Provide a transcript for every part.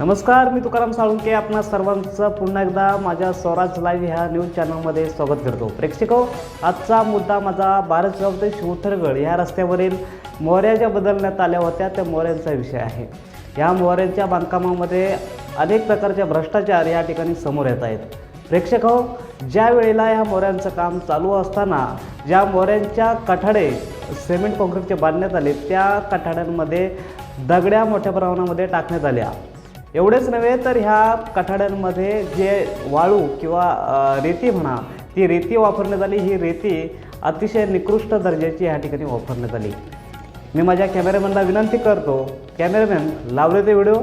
नमस्कार मी तुकाराम साळुंके. आपणा सर्वांचं पुन्हा एकदा माझ्या स्वराज लाईव्ह ह्या न्यूज चॅनलमध्ये स्वागत करतो. प्रेक्षको आजचा मुद्दा माझा बारसगाव ते शिवथरगड ह्या रस्त्यावरील मोऱ्या ज्या बदलण्यात आल्या होत्या. त्या मोऱ्यांचा विषय आहे. ह्या मोऱ्यांच्या बांधकामामध्ये अनेक प्रकारचे भ्रष्टाचार या ठिकाणी समोर येत आहेत. प्रेक्षक हो ज्या वेळेला ह्या मोऱ्यांचं काम चालू असताना ज्या मोऱ्यांच्या कठाडे सिमेंट काँक्रीटचे बांधण्यात आले त्या कठाड्यांमध्ये दगड्या मोठ्या प्रमाणामध्ये टाकण्यात आल्या. एवढेच नव्हे तर ह्या कठाड्यांमध्ये जे वाळू किंवा रेती म्हणा ती रेती वापरण्यात आली ही रेती अतिशय निकृष्ट दर्जाची ह्या ठिकाणी वापरण्यात आली मी माझ्या कॅमेरामॅनला विनंती करतो कॅमेरामॅन लावले ते व्हिडिओ.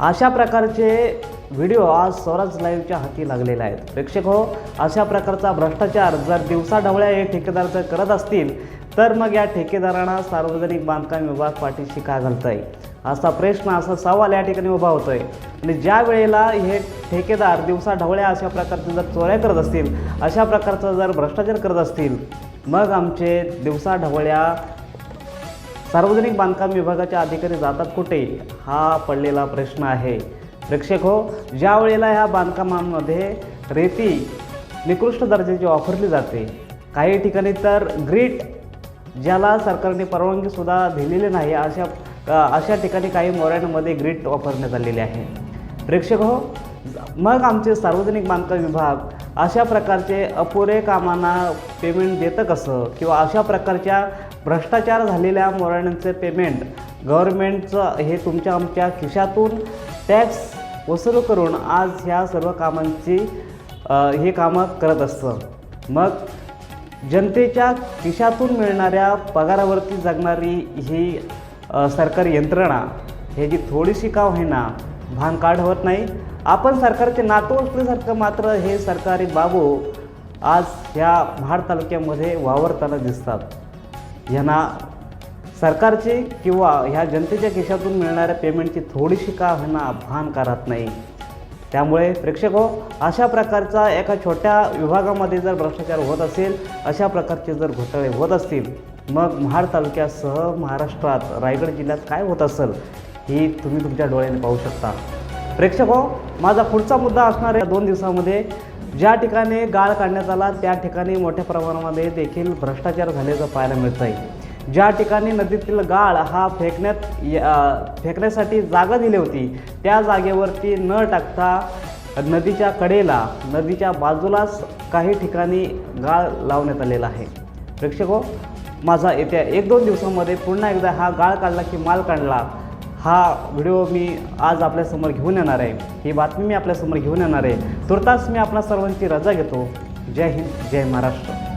अशा प्रकारचे व्हिडिओ आज स्वराज लाईव्हच्या हाती लागलेला आहेत प्रेक्षक हो अशा प्रकारचा भ्रष्टाचार जर दिवसाढवळ्या हे ठेकेदार जर करत असतील तर मग या ठेकेदारांना सार्वजनिक बांधकाम विभाग पाठीशी का घालतंय? असा प्रश्न असा सवाल या ठिकाणी उभा होतोय. आणि ज्या वेळेला हे ठेकेदार दिवसाढवळ्या अशा प्रकारचे जर चोऱ्या करत असतील अशा प्रकारचा जर भ्रष्टाचार करत असतील मग आमचे दिवसाढवळ्या सार्वजनिक बांधकाम विभागाचे अधिकारी जातात कुठे? हा पडलेला प्रश्न आहे. प्रेक्षक हो ज्या वेळेला ह्या बांधकामांमध्ये रेती निकृष्ट दर्जाची वापरली जाते काही ठिकाणी तर ग्रीट ज्याला सरकारने परवानगीसुद्धा दिलेली नाही अशा अशा ठिकाणी काही मोऱ्यांमध्ये ग्रीट वापरण्यात आलेले आहे. प्रेक्षक हो मग आमचे सार्वजनिक बांधकाम विभाग अशा प्रकारचे अपुरे कामांना पेमेंट देतं कसं? किंवा अशा प्रकारच्या भ्रष्टाचार झालेल्या मोराण्यांचे पेमेंट गव्हर्मेंटचं हे तुमच्या आमच्या खिशातून टॅक्स वसूल करून आज ह्या सर्व कामांची हे कामं करत असतं. मग जनतेच्या खिशातून मिळणाऱ्या पगारावरती जगणारी ही सरकारी यंत्रणा ह्याची थोडीशी का होईना भान काढवत नाही. आपण सरकारचे नातू असल्यासारखं मात्र हे सरकारी बाबू आज ह्या महाड तालुक्यामध्ये वावरताना दिसतात. यांना सरकारची किंवा ह्या जनतेच्या खिशातून मिळणाऱ्या पेमेंटची थोडीशी का होणं भान करत नाही. त्यामुळे प्रेक्षक हो अशा प्रकारचा एका छोट्या विभागामध्ये जर भ्रष्टाचार होत असेल अशा प्रकारचे जर घोटाळे होत असतील मग महाड तालुक्यासह महाराष्ट्रात रायगड जिल्ह्यात काय होत असेल ही तुम्ही तुमच्या डोळ्याने पाहू शकता. प्रेक्षक हो माझा पुढचा मुद्दा असणार आहे दोन दिवसामध्ये ज्या ठिकाणी गाळ काढण्यात आला त्या ठिकाणी मोठ्या प्रमाणामध्ये देखील भ्रष्टाचार झाल्याचं पाहायला मिळतं आहे ज्या ठिकाणी नदीतील गाळ हा फेकण्यात या- फेकण्यासाठी जागा दिली होती त्या जागेवरती न टाकता नदीच्या कडेला नदीच्या बाजूलाच काही ठिकाणी गाळ लावण्यात आलेला आहे. प्रेक्षको माझा येत्या एक दोन दिवसामध्ये पुन्हा एकदा हा गाळ काढला की माल काढला हा व्हिडिओ मी आज आपल्यासमोर घेऊन येणार आहे. ही बातमी मी आपल्यासमोर घेऊन येणार आहे. तुर्तास मी आपल्या सर्वांची रजा घेतो. जय हिंद जय महाराष्ट्र.